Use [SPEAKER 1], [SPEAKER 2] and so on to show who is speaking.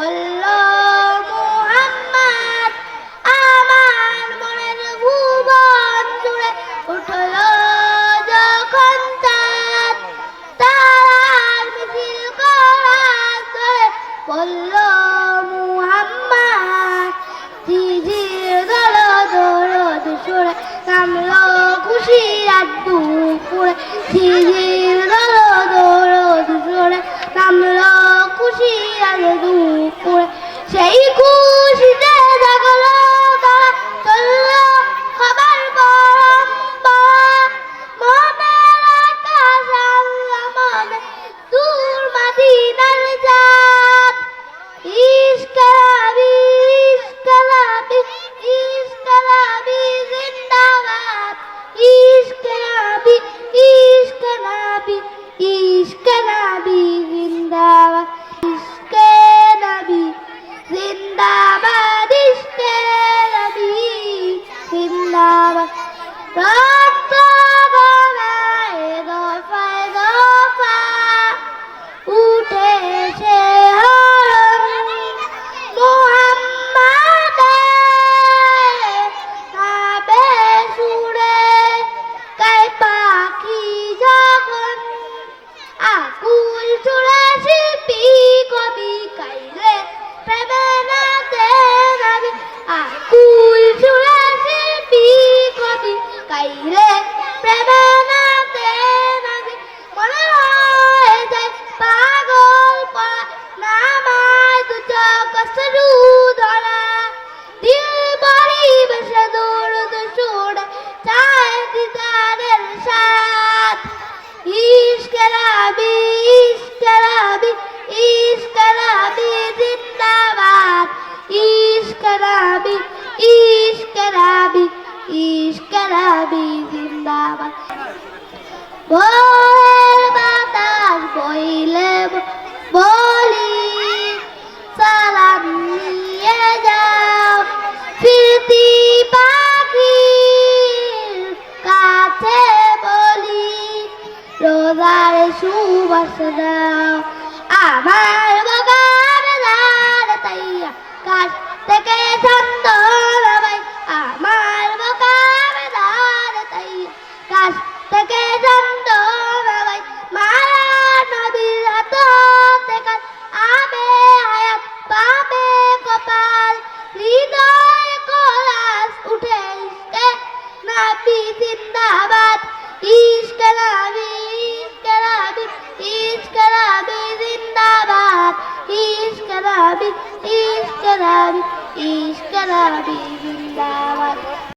[SPEAKER 1] বলল, মোহাম্মদ, আমার মনের ভুবন জুড়ে উঠল যখন তার তার মিছিল করার ধরে বলল, মোহাম্মদ জিজির দল দরদ সুরে নামল খুশি রাত দুপুরে। জিজির ইশকে কাইলে প্রেমে নাতে নাবি মনে হয় যায় পাগল পড়া নামায় দু চোখ শুরু ধরা। দিল পরিবেশে দৌড় সুরে চায় দিদারের জিন্দাবাদ। ইশকে রাবি ইশকে রাবি জিন্দাবাদ। ভোরের বাতাস বইলে বলি, সালাম নিয়ে যাও। স্মৃতি পাখির কাছে বলি, রোজার সুবাস দাও। আমার বগানে তাইয়া কাছ থেকে ছন্দ হৃদয় কলাস উঠে ইসকে, নাবি জিন্দাবাদ, ইসকে নাবি ইসকে নাবি ইসকে নাবি জিন্দাবাদ, ইসকে নাবি ইসকে নাবি ইসকে নাবি জিন্দাবাদ।